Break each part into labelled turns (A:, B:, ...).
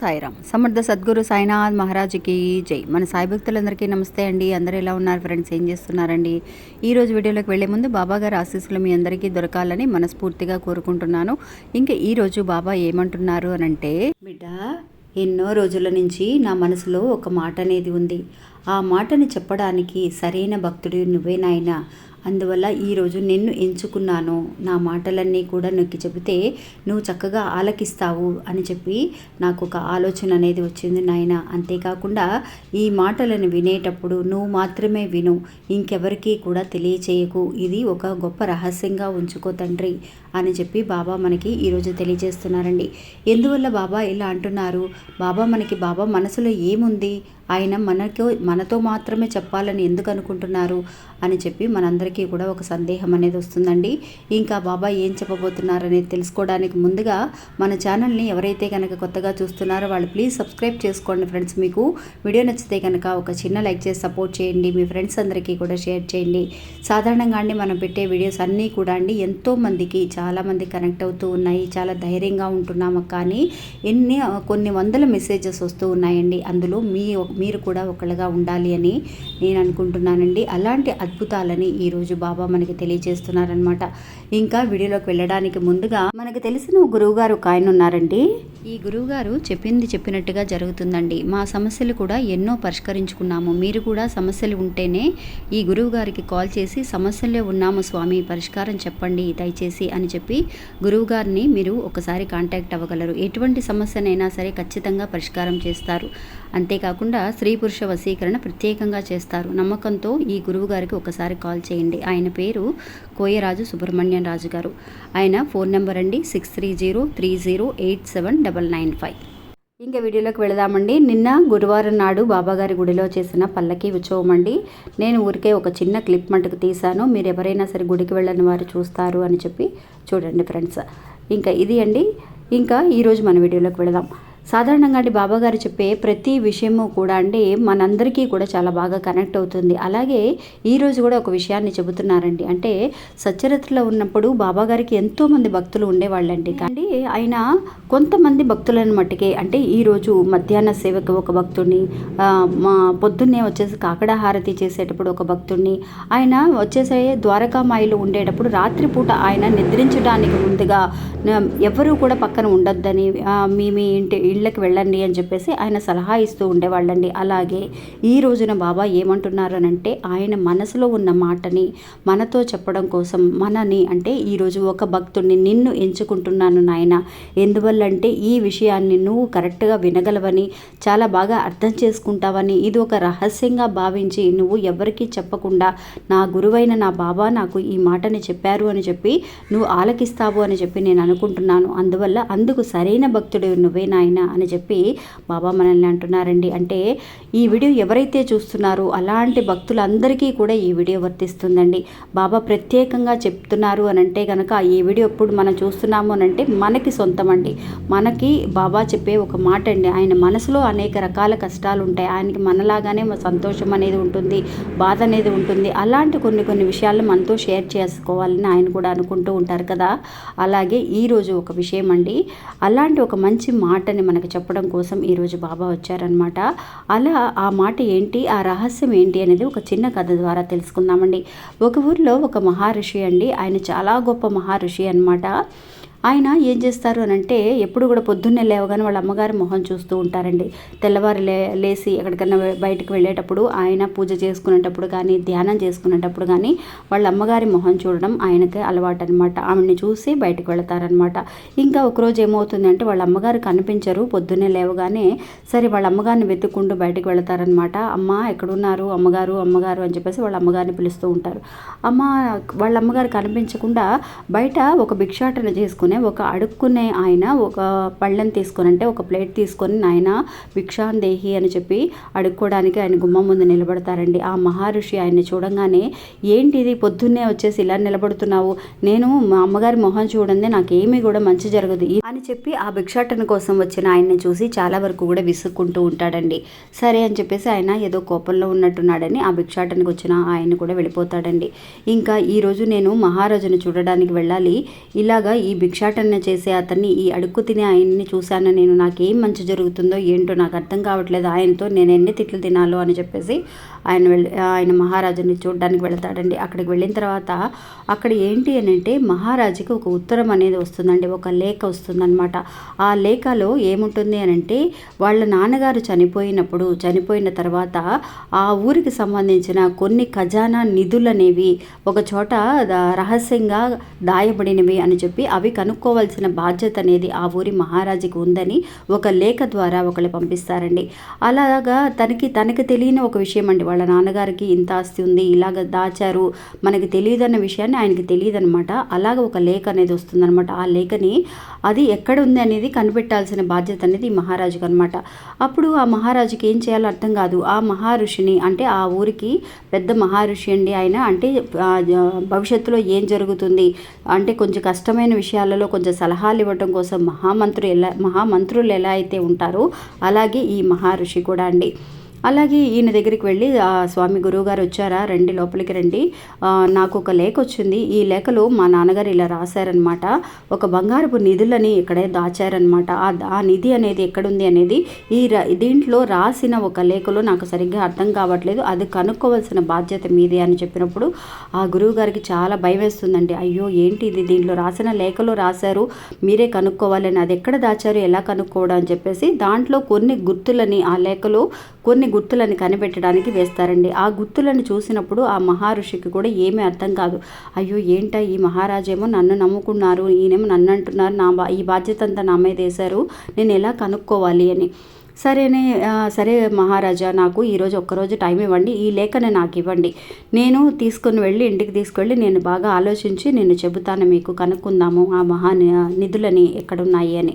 A: సాయిరామ్. సమర్థ సద్గురు సాయినాథ్ మహారాజుకి జై. మన సాయి భక్తులందరికీ నమస్తే అండి. అందరూ ఎలా ఉన్నారు ఫ్రెండ్స్? ఏం చేస్తున్నారండి? ఈ రోజు వీడియోలోకి వెళ్ళే ముందు బాబా గారి ఆశీస్సులు మీ అందరికీ దొరకాలని మనస్ఫూర్తిగా కోరుకుంటున్నాను. ఇంకా ఈ రోజు బాబా ఏమంటున్నారు అని అంటే బిడ్డ ఎన్నో రోజుల నుంచి నా మనసులో ఒక మాట అనేది ఉంది. ఆ మాటని చెప్పడానికి సరైన భక్తుడు నువ్వే నాయనా. అందువల్ల ఈరోజు నిన్ను ఎంచుకున్నాను. నా మాటలన్నీ కూడా నొక్కి చెబితే నువ్వు చక్కగా ఆలకిస్తావు అని చెప్పి నాకు ఒక ఆలోచన అనేది వచ్చింది నాయన. అంతేకాకుండా ఈ మాటలను వినేటప్పుడు నువ్వు మాత్రమే విను. ఇంకెవరికీ కూడా తెలియచేయకు. ఇది ఒక గొప్ప రహస్యంగా ఉంచుకో తండ్రి అని చెప్పి బాబా మనకి ఈరోజు తెలియజేస్తున్నారండి. ఎందువల్ల బాబా ఇలా అంటున్నారు? బాబా మనకి బాబా మనసులో ఏముంది? ఆయన మనకు మనతో మాత్రమే చెప్పాలని ఎందుకు అనుకుంటున్నారు అని చెప్పి మనందరికీ కూడా ఒక సందేహం అనేది వస్తుందండి. ఇంకా బాబా ఏం చెప్పబోతున్నారు అనేది తెలుసుకోవడానికి ముందుగా మన ఛానల్ని ఎవరైతే కనుక కొత్తగా చూస్తున్నారో వాళ్ళు ప్లీజ్ సబ్స్క్రైబ్ చేసుకోండి ఫ్రెండ్స్. మీకు వీడియో నచ్చితే కనుక ఒక చిన్న లైక్ చేసి సపోర్ట్ చేయండి. మీ ఫ్రెండ్స్ అందరికీ కూడా షేర్ చేయండి. సాధారణంగా అండి మనం పెట్టే వీడియోస్ అన్నీ కూడా అండి ఎంతోమందికి చాలామంది కనెక్ట్ అవుతూ ఉన్నాయి. చాలా ధైర్యంగా ఉంటున్నాము కానీ ఎన్ని కొన్ని వందల మెసేజెస్ వస్తూ ఉన్నాయండి. అందులో మీ మీరు కూడా ఒకళ్ళుగా ఉండాలి అని నేను అనుకుంటున్నానండి. అలాంటి అద్భుతాలని ఈరోజు బాబా మనకి తెలియజేస్తున్నారనమాట ఇంకా వీడియోలోకి వెళ్ళడానికి ముందుగా మనకు తెలిసిన గురువుగారు ఒక ఆయన ఉన్నారండి. ఈ గురువుగారు చెప్పింది చెప్పినట్టుగా జరుగుతుందండి. మా సమస్యలు కూడా ఎన్నో పరిష్కరించుకున్నాము. మీరు కూడా సమస్యలు ఉంటేనే ఈ గురువు గారికి కాల్ చేసి సమస్యల్లో ఉన్నాము స్వామి పరిష్కారం చెప్పండి దయచేసి అని చెప్పి గురువుగారిని మీరు ఒకసారి కాంటాక్ట్ అవ్వగలరు. ఎటువంటి సమస్యనైనా సరే ఖచ్చితంగా పరిష్కారం చేస్తారు. అంతేకాకుండా స్త్రీ పురుష వశీకరణ ప్రత్యేకంగా చేస్తారు. నమ్మకంతో ఈ గురువు గారికి ఒకసారి కాల్ చేయండి. ఆయన పేరు కోయరాజు సుబ్రహ్మణ్యం రాజు గారు. ఆయన ఫోన్ నెంబర్ అండి six three zero three zero eight seven double nine five. ఇంకా వీడియోలోకి వెళదామండి. నిన్న గురువారం నాడు బాబాగారి గుడిలో చేసిన పల్లకి ఉత్సవం అండి నేను ఊరికే ఒక చిన్న క్లిప్ మటుకు తీశాను. మీరు ఎవరైనా సరే గుడికి వెళ్ళని వారు చూస్తారు అని చెప్పి చూడండి ఫ్రెండ్స్. ఇంకా ఇది అండి. ఇంకా ఈరోజు మన వీడియోలోకి వెళదాం. సాధారణంగా అండి బాబాగారు చెప్పే ప్రతి విషయము కూడా అండి మనందరికీ కూడా చాలా బాగా కనెక్ట్ అవుతుంది. అలాగే ఈరోజు కూడా ఒక విషయాన్ని చెబుతున్నారండి. అంటే సచ్చరిత్రలో ఉన్నప్పుడు బాబాగారికి ఎంతోమంది భక్తులు ఉండేవాళ్ళండి. కానీ ఆయన కొంతమంది భక్తులను మట్టుకే అంటే ఈరోజు మధ్యాహ్న సేవకు ఒక భక్తుడిని మా పొద్దున్నే వచ్చేసి కాకడ హారతి చేసేటప్పుడు ఒక భక్తుడిని ఆయన వచ్చేసే ద్వారకామాయిలో ఉండేటప్పుడు రాత్రిపూట ఆయన నిద్రించడానికి ముందుగా ఎవరూ కూడా పక్కన ఉండొద్దని మీ మీ ఇంటి ఇళ్ళకి వెళ్ళండి అని చెప్పేసి ఆయన సలహా ఇస్తూ ఉండేవాళ్ళండి. అలాగే ఈ రోజున బాబా ఏమంటున్నారు అంటే ఆయన మనసులో ఉన్న మాటని మనతో చెప్పడం కోసం మనని అంటే ఈరోజు ఒక భక్తుడిని నిన్ను ఎంచుకుంటున్నాను నాయన. ఎందువల్ల అంటే ఈ విషయాన్ని నువ్వు కరెక్ట్గా వినగలవని చాలా బాగా అర్థం చేసుకుంటావని ఇది ఒక రహస్యంగా భావించి నువ్వు ఎవరికీ చెప్పకుండా నా గురువైన నా బాబా నాకు ఈ మాటని చెప్పారు అని చెప్పి నువ్వు ఆలకిస్తావు అని చెప్పి నేను అనుకుంటున్నాను. అందువల్ల అందుకు సరైన భక్తుడు నువ్వే నాయన. అని చెప్పి బాబా మనల్ని అంటున్నారండి. అంటే ఈ వీడియో ఎవరైతే చూస్తున్నారో అలాంటి భక్తులందరికీ కూడా ఈ వీడియో వర్తిస్తుందండి. బాబా ప్రత్యేకంగా చెప్తున్నారు అని అంటే కనుక ఈ వీడియో ఎప్పుడు మనం చూస్తున్నాము అని అంటే మనకి సొంతం అండి మనకి బాబా చెప్పే ఒక మాట అండి. ఆయన మనసులో అనేక రకాల కష్టాలు ఉంటాయి. ఆయనకి మనలాగానే సంతోషం అనేది ఉంటుంది బాధ అనేది ఉంటుంది. అలాంటి కొన్ని కొన్ని విషయాలు మనతో షేర్ చేసుకోవాలని ఆయన కూడా అనుకుంటూ ఉంటారు కదా. అలాగే ఈరోజు ఒక విషయం అండి. అలాంటి ఒక మంచి మాటని మనకు చెప్పడం కోసం ఈరోజు బాబా వచ్చారనమాట అలా ఆ మాట ఏంటి ఆ రహస్యం ఏంటి అనేది ఒక చిన్న కథ ద్వారా తెలుసుకుందామండి. ఒక ఊరిలో ఒక మహర్షి అండి. ఆయన చాలా గొప్ప మహర్షి అనమాట ఆయన ఏం చేస్తారు అని అంటే ఎప్పుడు కూడా పొద్దున్నే లేవగానే వాళ్ళ అమ్మగారి మొహం చూస్తూ ఉంటారండి. తెల్లవారు లే లేచి ఎక్కడికైనా బయటకు వెళ్ళేటప్పుడు ఆయన పూజ చేసుకునేటప్పుడు కానీ ధ్యానం చేసుకునేటప్పుడు కానీ వాళ్ళ అమ్మగారి మొహం చూడడం ఆయనకి అలవాటు అనమాట ఆమెని చూసి బయటకు వెళతారనమాట ఇంకా ఒకరోజు ఏమవుతుందంటే వాళ్ళ అమ్మగారు కనిపించరు. పొద్దున్నే లేవగానే సరే వాళ్ళ అమ్మగారిని వెతుక్కుంటూ బయటకు వెళతారనమాట అమ్మ ఎక్కడున్నారు? అమ్మగారు అమ్మగారు అని చెప్పేసి వాళ్ళ అమ్మగారిని పిలుస్తూ ఉంటారు. అమ్మ వాళ్ళ అమ్మగారు కనిపించకుండా బయట ఒక భిక్షాటన చేసుకుని తీసుకునే ఒక అడుక్కునే ఆయన ఒక పళ్ళని తీసుకొని అంటే ఒక ప్లేట్ తీసుకొని నాయన భిక్షాందేహి అని చెప్పి అడుక్కోవడానికి ఆయన గుమ్మం ముందు నిలబడతారండి. ఆ మహర్షి ఆయన్ని చూడంగానే ఏంటి ఇది పొద్దున్నే వచ్చేసి ఇలా నిలబడుతున్నావు? నేను మా అమ్మగారి మొహం చూడండి నాకేమీ కూడా మంచి జరగదు. అని చెప్పి ఆ భిక్షాటన కోసం వచ్చిన ఆయన్ని చూసి చాలా వరకు కూడా విసుక్కుంటూ ఉంటాడండి. సరే అని చెప్పేసి ఆయన ఏదో కోపంలో ఉన్నట్టున్నాడని ఆ భిక్షాటనకు వచ్చిన ఆయన కూడా వెళ్ళిపోతాడండి. ఇంకా ఈరోజు నేను మహారాజును చూడడానికి వెళ్ళాలి. ఇలాగా ఈ భిక్ష భిక్షాటన చేసే అతన్ని ఈ అడుక్కు తినే ఆయన్ని చూశాను. నేను నాకేం మంచి జరుగుతుందో ఏంటో నాకు అర్థం కావట్లేదు. ఆయనతో నేను ఎన్ని తిట్లు తినాలో అని చెప్పేసి ఆయన వెళ్ళి ఆయన మహారాజుని చూడడానికి వెళతాడండి. అక్కడికి వెళ్ళిన తర్వాత అక్కడ ఏంటి అని అంటే మహారాజుకి ఒక ఉత్తరం అనేది వస్తుందండి ఒక లేఖ వస్తుందన్నమాట. ఆ లేఖలో ఏముంటుంది అని అంటే వాళ్ళ నాన్నగారు చనిపోయినప్పుడు చనిపోయిన తర్వాత ఆ ఊరికి సంబంధించిన కొన్ని ఖజానా నిధులు అనేవి ఒక చోట రహస్యంగా దాయబడినవి అని చెప్పి అవి కనుక్కోవాల్సిన బాధ్యత అనేది ఆ ఊరి మహారాజుకి ఉందని ఒక లేఖ ద్వారా ఒకళ్ళు పంపిస్తారండి. అలాగా తనకి తనకు తెలియని ఒక విషయం అండి వాళ్ళ నాన్నగారికి ఇంత ఆస్తి ఉంది ఇలాగ దాచారు మనకి తెలియదన్న విషయాన్ని ఆయనకి తెలియదు అనమాట అలాగ ఒక లేఖ అనేది వస్తుందనమాట ఆ లేఖని అది ఎక్కడ ఉంది అనేది కనిపెట్టాల్సిన బాధ్యత అనేది ఈ మహారాజుకి అనమాట అప్పుడు ఆ మహారాజుకి ఏం చేయాలో అర్థం కాదు. ఆ మహారుషిని అంటే ఆ ఊరికి పెద్ద మహారుషి అండి ఆయన. అంటే భవిష్యత్తులో ఏం జరుగుతుంది? అంటే కొంచెం కష్టమైన విషయాలలో కొంచెం సలహాలు ఇవ్వటం కోసం మహామంత్రులు ఎలా మహామంత్రులు ఎలా అయితే ఉంటారో అలాగే ఈ మహారుషి కూడా అండి. అలాగే ఈయన దగ్గరికి వెళ్ళి ఆ స్వామి గురువుగారు వచ్చారా? రండి లోపలికి రండి. నాకు ఒక లేఖ వచ్చింది. ఈ లేఖలో మా నాన్నగారు ఇలా రాశారనమాట ఒక బంగారపు నిధులని ఇక్కడే దాచారనమాట ఆ నిధి అనేది ఎక్కడుంది అనేది ఈ దీంట్లో రాసిన ఒక లేఖలో నాకు సరిగ్గా అర్థం కావట్లేదు. అది కనుక్కోవాల్సిన బాధ్యత మీదే అని చెప్పినప్పుడు ఆ గురువు గారికి చాలా భయం వేస్తుందండి. అయ్యో ఏంటి ఇది? దీంట్లో రాసిన లేఖలో రాశారు. మీరే కనుక్కోవాలని అది ఎక్కడ దాచారు? ఎలా కనుక్కోవడం? అని చెప్పేసి దాంట్లో కొన్ని గుర్తులని ఆ లేఖలో కొన్ని గుర్తులను కనిపెట్టడానికి వేస్తారండి. ఆ గుర్తులను చూసినప్పుడు ఆ మహర్షికి కూడా ఏమీ అర్థం కాదు. అయ్యో ఏంటా ఈ మహారాజేమో నన్ను నమ్ముకున్నారు ఈయనేమో నన్ను అంటున్నారు నా బా ఈ బాధ్యత అంతా నా మీద వేశారు నేను ఎలా కనుక్కోవాలి అని. సరేనే సరే మహారాజా నాకు ఈరోజు ఒక్కరోజు టైం ఇవ్వండి ఈ లేఖను నాకు ఇవ్వండి. నేను తీసుకొని వెళ్ళి ఇంటికి తీసుకెళ్ళి నేను బాగా ఆలోచించి నేను చెబుతాను మీకు కనుక్కుందాము ఆ మహా నిధులని ఎక్కడున్నాయి అని.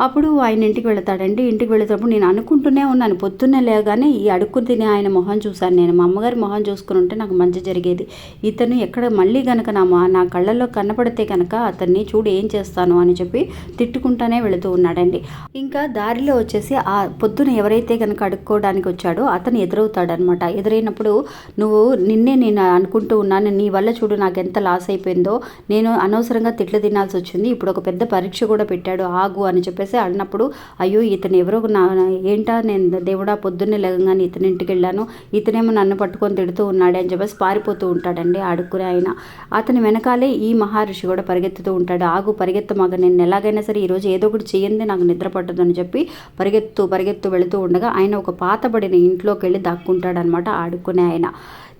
A: అప్పుడు ఆయన ఇంటికి వెళతాడండి. ఇంటికి వెళ్ళేటప్పుడు నేను అనుకుంటూనే ఉన్నాను. పొద్దున్నే లేగానే ఈ అడుక్కు తినే ఆయన మొహం చూశాను నేను. మా అమ్మగారి మొహం చూసుకుని ఉంటే నాకు మంచి జరిగేది. ఇతను ఎక్కడ మళ్ళీ కనుక నా నా కళ్ళల్లో కనపడితే కనుక అతన్ని చూడు ఏం చేస్తాను అని చెప్పి తిట్టుకుంటానే వెళుతూ ఉన్నాడండి. ఇంకా దారిలో వచ్చేసి ఆ పొద్దున ఎవరైతే కనుక అడుక్కోవడానికి వచ్చాడో అతను ఎదురవుతాడనమాట ఎదురైనప్పుడు నువ్వు నిన్నే నేను అనుకుంటూ ఉన్నాను. నీ వల్ల చూడు నాకు ఎంత లాస్ అయిపోయిందో. నేను అనవసరంగా తిట్లు తినాల్సి వచ్చింది. ఇప్పుడు ఒక పెద్ద పరీక్ష కూడా పెట్టాడు. ఆగు అని చెప్పి చెప్పేసి అన్నప్పుడు అయ్యో ఇతను ఎవరో నా ఏంటా నేను దేవుడా పొద్దున్నే లేగంగానే ఇతని ఇంటికి వెళ్ళాను. ఇతనేమో నన్ను పట్టుకొని తిడుతూ ఉన్నాడు అని చెప్పేసి పారిపోతూ ఉంటాడండి అడుక్కునే ఆయన. అతని వెనకాలే ఈ మహర్షి కూడా పరిగెత్తుతూ ఉంటాడు. ఆగు పరిగెత్తు మగ నేను ఎలాగైనా సరే ఈరోజు ఏదో ఒకటి చేయండి నాకు నిద్ర పట్టదు అని చెప్పి పరిగెత్తు పరిగెత్తు వెళుతూ ఉండగా ఆయన ఒక పాతబడిన ఇంట్లోకి వెళ్ళి దాక్కుంటాడనమాట ఆడుకునే ఆయన.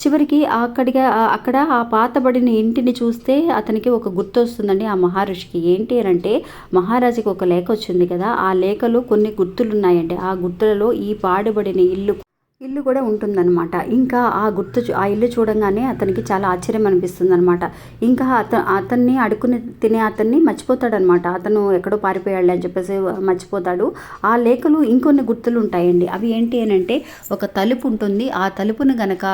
A: చివరికి అక్కడిగా అక్కడ ఆ పాతబడిన ఇంటిని చూస్తే అతనికి ఒక గుర్తు వస్తుందండి ఆ మహర్షికి. ఏంటి అని అంటే మహారాజుకి ఒక లేఖ వచ్చింది కదా ఆ లేఖలో కొన్ని గుర్తులు ఉన్నాయండి ఆ గుర్తులలో ఈ పాడుబడిన ఇల్లు ఇల్లు కూడా ఉంటుందన్నమాట. ఇంకా ఆ గుర్తు చూ- ఆ ఇల్లు చూడంగానే అతనికి చాలా ఆశ్చర్యం అనిపిస్తుంది అనమాట ఇంకా అత అతన్ని అడుక్కుని తినే అతన్ని మర్చిపోతాడనమాట అతను ఎక్కడో పారిపోయాడు అని చెప్పేసి మర్చిపోతాడు. ఆ లేఖలు ఇంకొన్ని గుర్తులు ఉంటాయండి అవి ఏంటి అని అంటే ఒక తలుపు ఉంటుంది. ఆ తలుపును గనక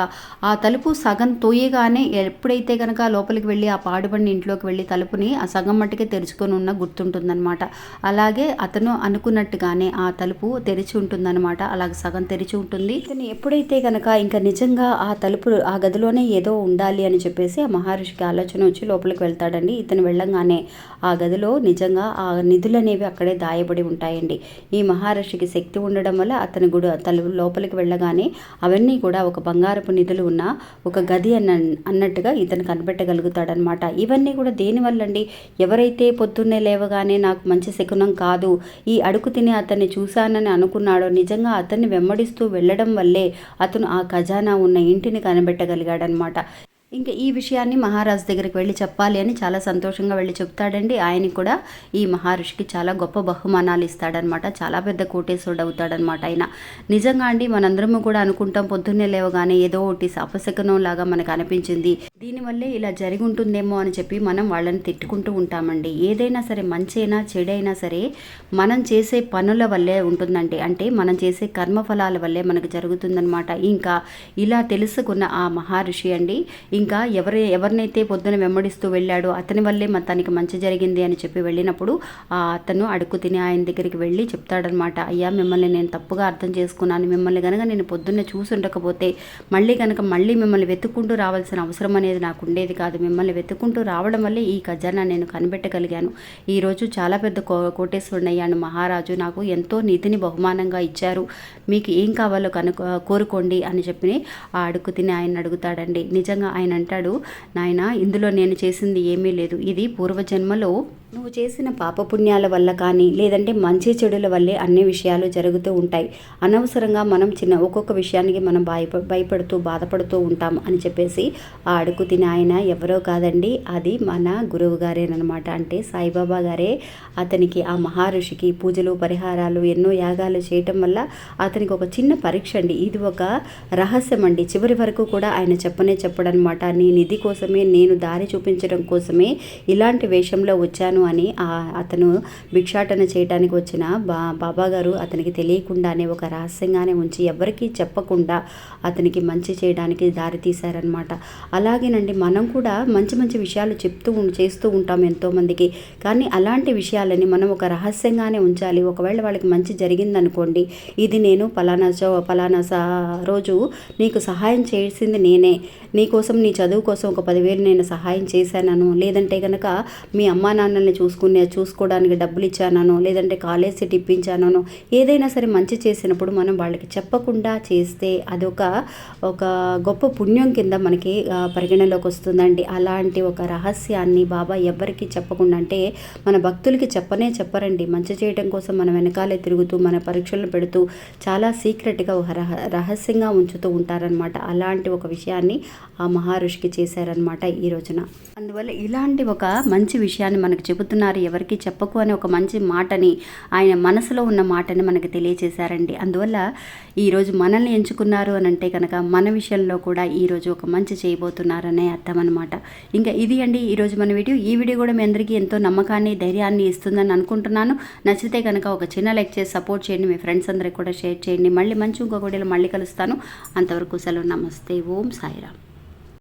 A: ఆ తలుపు సగం తోయగానే ఎప్పుడైతే గనక లోపలికి వెళ్ళి ఆ పాడుబడిన ఇంట్లోకి వెళ్ళి తలుపుని ఆ సగం మట్టుకే తెరుచుకొని ఉన్న గుర్తుంటుందన్నమాట. అలాగే అతను అనుకున్నట్టుగానే ఆ తలుపు తెరిచి ఉంటుందన్నమాట. అలాగే సగం తెరిచి ఉంటుంది. ఇతను ఎప్పుడైతే కనుక ఇంకా నిజంగా ఆ తలుపు ఆ గదిలోనే ఏదో ఉండాలి అని చెప్పేసి ఆ మహర్షికి ఆలోచన వచ్చి లోపలికి వెళ్తాడండి. ఇతను వెళ్ళంగానే ఆ గదిలో నిజంగా ఆ నిధులు అనేవి అక్కడే దాయబడి ఉంటాయండి. ఈ మహర్షికి శక్తి ఉండడం వల్ల అతని గుడి తలుపు లోపలికి వెళ్ళగానే అవన్నీ కూడా ఒక బంగారపు నిధులు ఉన్న ఒక గది అన్న అన్నట్టుగా ఇతను కనిపెట్టగలుగుతాడనమాట ఇవన్నీ కూడా దేనివల్లండి ఎవరైతే పొద్దున్నే లేవగానే నాకు మంచి శకునం కాదు ఈ అడుగు తిని అతన్ని చూశానని అనుకున్నాడో నిజంగా అతన్ని వెంబడిస్తూ వెళ్ళడం వల్ల అతను ఆ ఖజానా ఉన్న ఇంటిని కనిపెట్టగలిగాడనమాట ఇంకా ఈ విషయాన్ని మహారాజు దగ్గరికి వెళ్ళి చెప్పాలి అని చాలా సంతోషంగా వెళ్ళి చెప్తాడండి. ఆయనకి కూడా ఈ మహర్షికి చాలా గొప్ప బహుమానాలు ఇస్తాడనమాట. చాలా పెద్ద కోటేశ్వరుడు అవుతాడనమాట ఆయన. నిజంగా అండి మనందరము కూడా అనుకుంటాం పొద్దున్నే లేవగానే ఏదో ఒకటి అపశకనం లాగా మనకు అనిపించింది. దీనివల్లే ఇలా జరిగి ఉంటుందేమో అని చెప్పి మనం వాళ్ళని తిట్టుకుంటూ ఉంటామండి. ఏదైనా సరే మంచైనా చెడైనా సరే మనం చేసే పనుల వల్లే ఉంటుందండి. అంటే మనం చేసే కర్మఫలాల వల్లే మనకు జరుగుతుందనమాట. ఇంకా ఇలా తెలుసుకున్న ఆ మహర్షి అండి ఇంకా ఎవరి ఎవరినైతే పొద్దున వెంబడిస్తూ వెళ్ళాడో అతని వల్లే మన తనకి మంచి జరిగింది అని చెప్పి వెళ్ళినప్పుడు ఆ అతను అడుక్కు తిని ఆయన దగ్గరికి వెళ్ళి చెప్తాడనమాట అయ్యా మిమ్మల్ని నేను తప్పుగా అర్థం చేసుకున్నాను. మిమ్మల్ని కనుక నేను పొద్దున్నే చూసి ఉండకపోతే మళ్ళీ కనుక మళ్ళీ మిమ్మల్ని వెతుక్కుంటూ రావాల్సిన అవసరం అనేది నాకు ఉండేది కాదు. మిమ్మల్ని వెతుక్కుంటూ రావడం వల్లే ఈ ఖజానా నేను కనిపెట్టగలిగాను. ఈరోజు చాలా పెద్ద కో కోటేశ్వరుని అయ్యాను మహారాజు. నాకు ఎంతో నిధిని బహుమానంగా ఇచ్చారు. మీకు ఏం కావాలో కను కోరుకోండి అని చెప్పి ఆ అడుగు తిని ఆయన అడుగుతాడండి. నిజంగా ఆయన అంటాడు. నాయన ఇందులో నేను చేసింది ఏమీ లేదు. ఇది పూర్వజన్మలో నువ్వు చేసిన పాపపుణ్యాల వల్ల కానీ లేదంటే మంచి చెడుల వల్లే అన్ని విషయాలు జరుగుతూ ఉంటాయి. అనవసరంగా మనం చిన్న ఒక్కొక్క విషయానికి మనం భయప భయపడుతూ బాధపడుతూ ఉంటాం అని చెప్పేసి ఆ అడుగు తిని ఆయన ఎవరో కాదండి అది మన గురువు గారేనమాట అంటే సాయిబాబా గారే. అతనికి ఆ మహర్షికి పూజలు పరిహారాలు ఎన్నో యాగాలు చేయటం వల్ల అతనికి ఒక చిన్న పరీక్ష అండి. ఇది ఒక రహస్యం అండి. చివరి వరకు కూడా ఆయన చెప్పనే చెప్పడనమాట నీ నిధి కోసమే నేను దారి చూపించడం కోసమే ఇలాంటి వేషంలో వచ్చాను అని అతను భిక్షాటన చేయడానికి వచ్చిన బా బాబా గారు అతనికి తెలియకుండానే ఒక రహస్యంగానే ఉంచి ఎవరికీ చెప్పకుండా అతనికి మంచి చేయడానికి దారి తీశారనమాట అలాగేనండి మనం కూడా మంచి మంచి విషయాలు చెప్తూ చేస్తూ ఉంటాం ఎంతోమందికి. కానీ అలాంటి విషయాలని మనం ఒక రహస్యంగానే ఉంచాలి. ఒకవేళ వాళ్ళకి మంచి జరిగిందనుకోండి ఇది నేను ఫలానా చో ఫలానా సా రోజు నీకు సహాయం చేసింది నేనే. నీకోసం నీ చదువు కోసం ఒక పదివేలు నేను సహాయం చేశానను. లేదంటే కనుక మీ అమ్మా నాన్నల్ని చూసుకునే చూసుకోవడానికి డబ్బులు ఇచ్చానో లేదంటే కాలేజ్ సీట్ ఏదైనా సరే మంచి చేసినప్పుడు మనం వాళ్ళకి చెప్పకుండా చేస్తే అదొక ఒక గొప్ప పుణ్యం కింద మనకి పరిగణలోకి వస్తుందండి. అలాంటి ఒక రహస్యాన్ని బాబా ఎవరికి చెప్పకుండా అంటే మన భక్తులకి చెప్పనే చెప్పరండి. మంచి చేయడం కోసం మన వెనకాలే తిరుగుతూ మన పరీక్షలు పెడుతూ చాలా సీక్రెట్గా ఒక రహ రహస్యంగా ఉంచుతూ ఉంటారనమాట. అలాంటి ఒక విషయాన్ని ఆ మహర్షికి చేశారనమాట ఈ రోజున. అందువల్ల ఇలాంటి ఒక మంచి విషయాన్ని మనకు చెబుతున్నారు ఎవరికి చెప్పకు అనే ఒక మంచి మాటని ఆయన మనసులో ఉన్న మాటని మనకు తెలియచేశారండి. అందువల్ల ఈరోజు మనల్ని ఎంచుకున్నారు అని అంటే కనుక మన విషయంలో కూడా ఈరోజు ఒక మంచి చేయబోతున్నారనే అర్థం అనమాట ఇంకా ఇది అండి ఈరోజు మన వీడియో. ఈ వీడియో కూడా మీ అందరికీ ఎంతో నమ్మకాన్ని ధైర్యాన్ని ఇస్తుందని అనుకుంటున్నాను. నచ్చితే కనుక ఒక చిన్న లైక్ చేసి సపోర్ట్ చేయండి. మీ ఫ్రెండ్స్ అందరికి కూడా షేర్ చేయండి. మళ్ళీ మంచి ఇంకొక వీడియోలో మళ్ళీ కలుస్తాను. అంతవరకు సెలవు. నమస్తే. ఓం సాయిరామ్.